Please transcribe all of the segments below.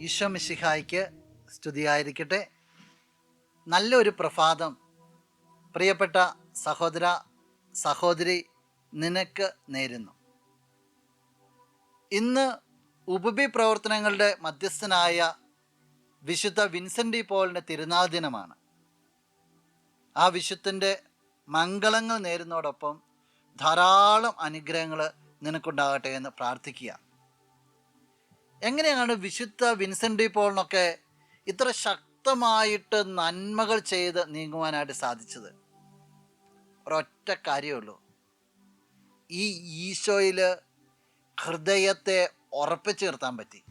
ഈശോ മിശിഹായ്ക്ക് സ്തുതിയായിരിക്കട്ടെ. നല്ലൊരു പ്രഭാതം. പ്രിയപ്പെട്ട സഹോദര സഹോദരി നിനക്ക് നേരുന്നു. ഇന്ന് ഉപബി പ്രവർത്തനങ്ങളുടെ മധ്യസ്ഥനായ വിശുദ്ധ വിൻസെന്റ് പോളിന്റെ തിരുനാൾ ദിനമാണ് ആ വിശുദ്ധന്റെ മംഗളങ്ങൾ നേരുന്നതോടൊപ്പം ധാരാളം അനുഗ്രഹങ്ങൾ നിനക്കുണ്ടാകട്ടെ എന്ന് പ്രാർത്ഥിക്കുക എങ്ങനെയാണ് വിശുദ്ധ വിൻസെന്റ് പോളിനൊക്കെ ഇത്ര ശക്തമായിട്ട് നന്മകൾ ചെയ്ത് നീങ്ങുവാനായിട്ട് സാധിച്ചത്? ഒരൊറ്റ കാര്യമുള്ളൂ ഈ ഈശോയിൽ ഹൃദയത്തെ ഉറപ്പിച്ചു നിർത്താൻ പറ്റി.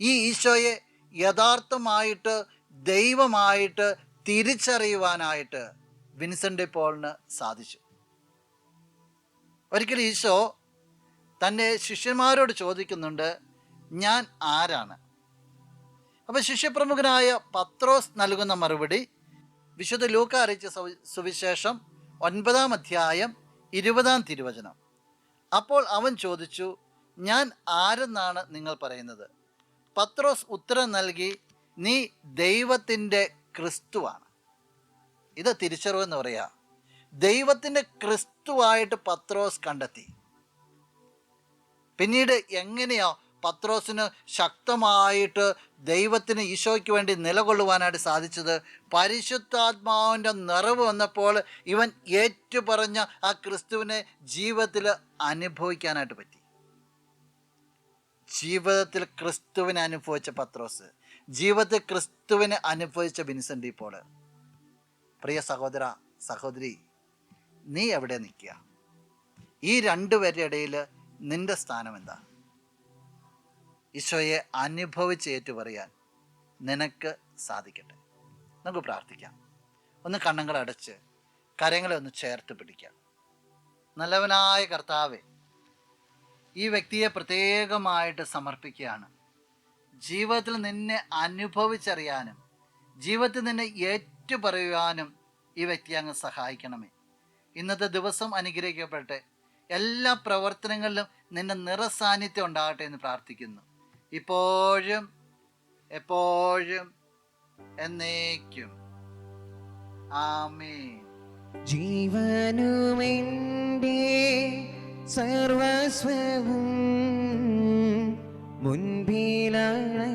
ഈ ഈശോയെ യഥാർത്ഥമായിട്ട് ദൈവമായിട്ട് തിരിച്ചറിയുവാനായിട്ട് വിൻസെന്റ് പോളിന് സാധിച്ചു. ഒരിക്കലും ഈശോ തന്റെ ശിഷ്യന്മാരോട് ചോദിക്കുന്നുണ്ട് ഞാൻ ആരാണ്? അപ്പോൾ ശിഷ്യപ്രമുഖനായ പത്രോസ് നൽകുന്ന മറുപടി വിശുദ്ധ ലൂക്ക അറിയിച്ച സുവിശേഷം ഒൻപതാം അധ്യായം ഇരുപതാം തിരുവചനം. അപ്പോൾ അവൻ ചോദിച്ചു ഞാൻ ആരെന്നാണ് നിങ്ങൾ പറയുന്നത്? പത്രോസ് ഉത്തരം നൽകി നീ ദൈവത്തിന്റെ ക്രിസ്തുവാണ്. ഇത് തിരിച്ചറിവ് എന്ന് പറയാ. ദൈവത്തിന്റെ ക്രിസ്തുവായിട്ട് പത്രോസ് കണ്ടെത്തി. പിന്നീട് എങ്ങനെയാ പത്രോസിന് ശക്തമായിട്ട് ദൈവത്തിന് ഈശോയ്ക്ക് വേണ്ടി നിലകൊള്ളുവാനായിട്ട് സാധിച്ചത് പരിശുദ്ധാത്മാവിന്റെ നിറവ് വന്നപ്പോൾ ഇവൻ ഏറ്റുപറഞ്ഞ ആ ക്രിസ്തുവിനെ ജീവിതത്തിൽ അനുഭവിക്കാനായിട്ട് പറ്റി. ജീവിതത്തിൽ ക്രിസ്തുവിനെ അനുഭവിച്ച പത്രോസ് ജീവിതത്തിൽ ക്രിസ്തുവിനെ അനുഭവിച്ച വിൻസെന്റ് ഇപ്പോൾ. പ്രിയ സഹോദര സഹോദരി നീ എവിടെ നിൽക്കുക? ഈ രണ്ടുപേരുടെ ഇടയിൽ നിന്റെ സ്ഥാനം എന്താ? ഈശോയെ അനുഭവിച്ച് ഏറ്റുപറയാൻ നിനക്ക് സാധിക്കട്ടെ. നമുക്ക് പ്രാർത്ഥിക്കാം. ഒന്ന് കണ്ണുകൾ അടച്ച് കരങ്ങളെ ഒന്ന് ചേർത്ത് പിടിക്കാം. നല്ലവനായ കർത്താവെ ഈ വ്യക്തിയെ പ്രത്യേകമായിട്ട് സമർപ്പിക്കുകയാണ്. ജീവിതത്തിൽ നിന്നെ അനുഭവിച്ചറിയാനും ജീവിതത്തിൽ നിന്നെ ഏറ്റുപറയുവാനും ഈ വ്യക്തി അങ്ങ് സഹായിക്കണമേ. ഇന്നത്തെ ദിവസം അനുഗ്രഹിക്കപ്പെട്ടെ എല്ലാ പ്രവർത്തനങ്ങളിലും നിന്റെ നിറസാന്നിധ്യം ഉണ്ടാകട്ടെ എന്ന് പ്രാർത്ഥിക്കുന്നു. ഇപ്പോഴും എപ്പോഴും എന്നേക്കും. ആമേ ജീവനുമെന്റെ സർവസ്വവും മുൻപിലാണ്